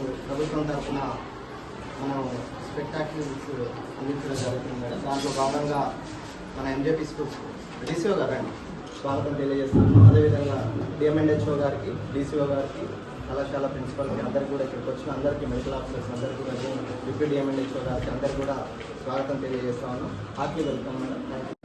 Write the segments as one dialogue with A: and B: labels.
A: మనకు ప్రభుత్వం తరఫున మనం స్పెక్టాక్యుల్స్ అందించడం జరుగుతుంది మేడం. దాంట్లో భాగంగా మన ఎంజేపీ స్కూల్స్ డీసీఓ గారండి స్వాగతం తెలియజేస్తాను అదేవిధంగా డిఎంఎన్హెచ్ఓ గారికి డీసీఓ గారికి కళాశాల ప్రిన్సిపల్కి అందరికీ కూడా ఇక్కడికి వచ్చిన అందరికీ మెడికల్ ఆఫీసర్స్ అందరికీ కూడా డిప్యూటీ డిఎంఎన్హెచ్ఓ గారికి అందరికీ కూడా స్వాగతం తెలియజేస్తా ఉన్నాం హార్టీ వెల్కమ్ మేడం.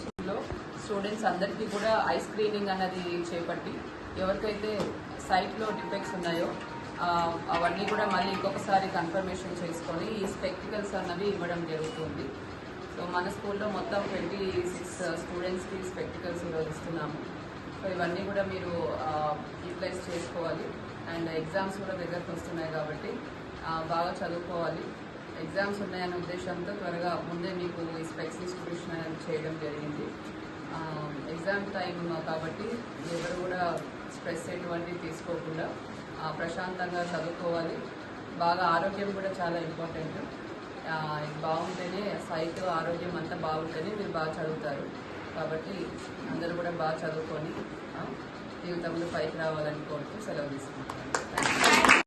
B: స్కూల్లో స్టూడెంట్స్ అందరికీ కూడా ఐ స్క్రీనింగ్ అన్నది చేపట్టి ఎవరికైతే సైట్లో డిఫెక్ట్స్ ఉన్నాయో అవన్నీ కూడా మళ్ళీ ఇంకొకసారి కన్ఫర్మేషన్ చేసుకొని ఈ స్పెక్టికల్స్ అన్నవి ఇవ్వడం జరుగుతుంది. సో మన స్కూల్లో మొత్తం ట్వంటీ సిక్స్ స్టూడెంట్స్కి స్పెక్టికల్స్ ఈరోజు ఇస్తున్నాము సో ఇవన్నీ కూడా మీరు యూటిలైజ్ చేసుకోవాలి. అండ్ ఎగ్జామ్స్ కూడా దగ్గరకు వస్తున్నాయి కాబట్టి బాగా చదువుకోవాలి. ఎగ్జామ్స్ ఉన్నాయనే ఉద్దేశంతో త్వరగా ముందే మీకు ఈ స్పెక్స్ చేయడం జరిగింది. ఎగ్జామ్ టైం కాబట్టి ఎవరు కూడా స్ట్రెస్ ఎటువంటివి తీసుకోకుండా ప్రశాంతంగా చదువుకోవాలి. బాగా ఆరోగ్యం కూడా చాలా ఇంపార్టెంట్. బాగుంటేనే సైట్ ఆరోగ్యం అంతా బాగుంటేనే మీరు బాగా చదువుతారు. కాబట్టి అందరూ కూడా బాగా చదువుకొని జీవితంలో పైకి రావాలని కోరుతూ సెలవు తీసుకుంటాను థ్యాంక్ యూ